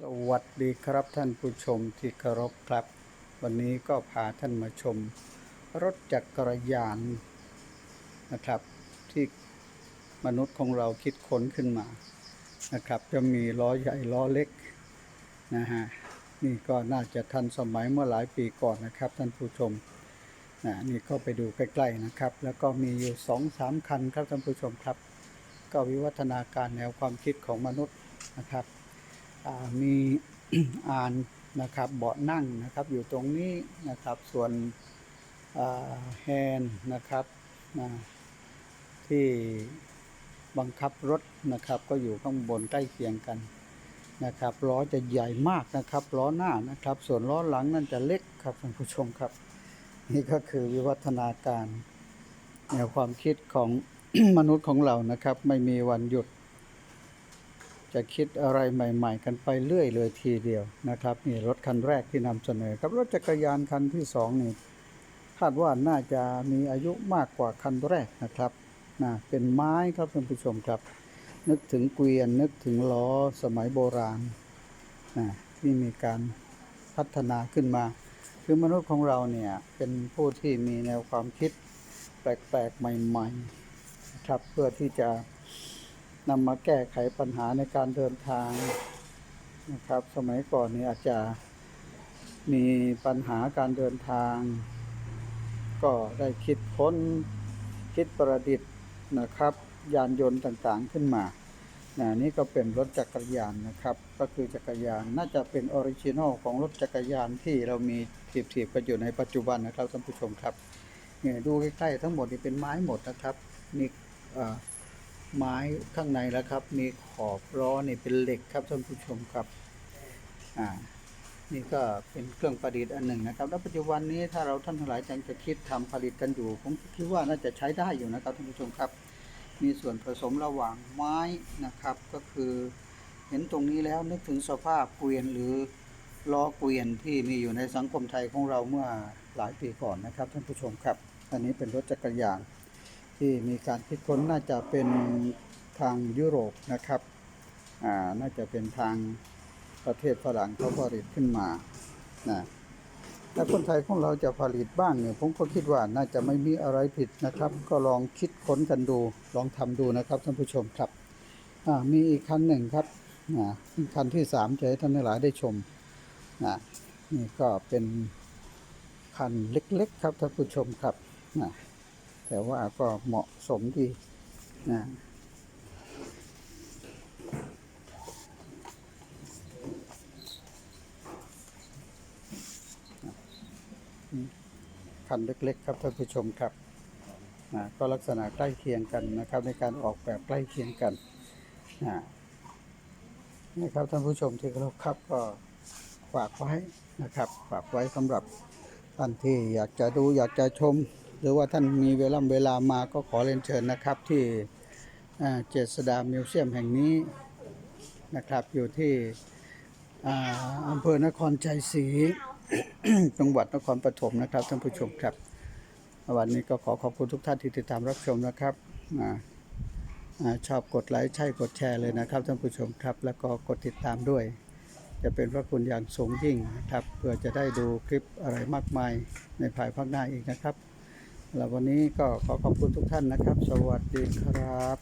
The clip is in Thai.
สวัสดีครับท่านผู้ชมที่เคารพครับ วันนี้ก็พาท่านมาชม รถจักรยานนะครับ ที่มนุษย์ของเราคิดค้นขึ้นมานะครับ จะมีล้อใหญ่ล้อเล็กนะฮะนี่ก็น่าจะทันสมัยเมื่อหลายปีก่อนนะครับ ท่านผู้ชมนะนี่ก็ไปดูใกล้ๆนะครับ แล้วก็มีอยู่สองสามคันครับท่านผู้ชมครับ ก็วิวัฒนาการแนวความคิดของมนุษย์นะครับ มีอ่านนะครับเบาะนั่งนะครับอยู่ตรงนี้นะครับส่วนแฮนนะครับนะที่บังคับรถนะครับ ก็อยู่ข้างบนใกล้เคียงกันนะครับล้อจะใหญ่มากนะครับล้อหน้านะครับ ส่วนล้อหลังนั่นจะเล็กครับท่านผู้ชมครับ นี่ก็คือวิวัฒนาการแนวความคิดของมนุษย์ของเรานะครับ ไม่มีวันหยุด จะคิดอะไรใหม่ ๆ กันไปเรื่อยเลยทีเดียวนะครับนี่รถคันแรกที่นำเสนอครับรถจักรยานคันที่สองนี่คาดว่าน่าจะมีอายุมากกว่าคันแรกนะครับนะเป็นไม้ครับท่านผู้ชมครับ นึกถึงเกวียนนึกถึงล้อสมัยโบราณนะที่มีการพัฒนาขึ้นมา คือมนุษย์ของเราเนี่ยเป็นผู้ที่มีแนวความคิดแปลกๆใหม่ๆครับเพื่อที่จะ นำมาแก้ไขปัญหาในการเดินทางนะครับ สมัยก่อนนี้อาจจะมีปัญหาการเดินทาง ก็ได้คิดค้นคิดประดิษฐ์นะครับ ยานยนต์ต่างๆขึ้นมานะนี่ก็เป็นรถจักรยานนะครับ ก็คือจักรยานน่าจะเป็นออริจินอลของรถจักรยานที่เรามีถีบๆกันอยู่ในปัจจุบันนะครับท่านผู้ชมครับเนี่ยดูใกล้ๆทั้งหมดนี่เป็นไม้หมดนะครับนี่อ่า ไม้ข้างในแล้วครับ มีขอบล้อนี่เป็นเหล็กครับท่านผู้ชมครับอ่านี่ก็เป็นเครื่องประดิษฐ์อันหนึ่งนะครับ แล้วปัจจุบันนี้ถ้าเราท่านทั้งหลายยังจะคิดทำผลิตกันอยู่ ผมคิดว่าน่าจะใช้ได้อยู่นะครับท่านผู้ชมครับ มีส่วนผสมระหว่างไม้นะครับ ก็คือเห็นตรงนี้แล้วนึกถึงสภาพเกวียนหรือล้อเกวียนที่มีอยู่ในสังคมไทยของเราเมื่อหลายปีก่อนนะครับท่านผู้ชมครับ อันนี้เป็นรถจักรยาน ที่มีการคิดค้นน่าจะเป็นทางยุโรปนะครับอ่าน่าจะเป็นทางประเทศฝรั่งเขาผลิตขึ้นมานะถ้าคนไทยของเราจะผลิตบ้างเนี่ยผมก็คิดว่าน่าจะไม่มีอะไรผิดนะครับ ก็ลองคิดค้นกันดูลองทำดูนะครับท่านผู้ชมครับมีอีกคันหนึ่งครับคันที่สามจะให้ท่านหลายได้ชมน,นี่ก็เป็นคันเล็กๆครับท่านผู้ชมครับ แต่ว่าก็เหมาะสมดีนะคันเล็กๆครับท่านผู้ชมครับนะก็ลักษณะใกล้เคียงกันนะครับ ในการออกแบบใกล้เคียงกันนะนะครับท่านผู้ชมที่เคารพครับก็ฝากไว้นะครับ ฝากไว้สำหรับท่านที่อยากจะดูอยากจะชม หรือว่าท่านมีเวลาเวลามาก็ขอเรียนเชิญนะครับที่เจษดามิวเซียมแห่งนี้นะครับอยู่ที่อำเภอนครชัยศรีจังหวัดนครปฐมนะครับท่านผู้ชมครับวันนี้ก็ขอขอบคุณทุกท่านที่ติดตามรับชมนะครับออชอบกดไลค์ใช่กดแชร์เลยนะครับท่านผู้ชมครับ แล้วก็กดติดตามด้วย จะเป็นพระคุณอย่างสูงยิ่งนะครับเพื่อจะได้ดูคลิปอะไรมากมายในภายภาคหน้าอีกนะครับ แล้ววันนี้ก็ขอขอบคุณทุกท่านนะครับ สวัสดีครับ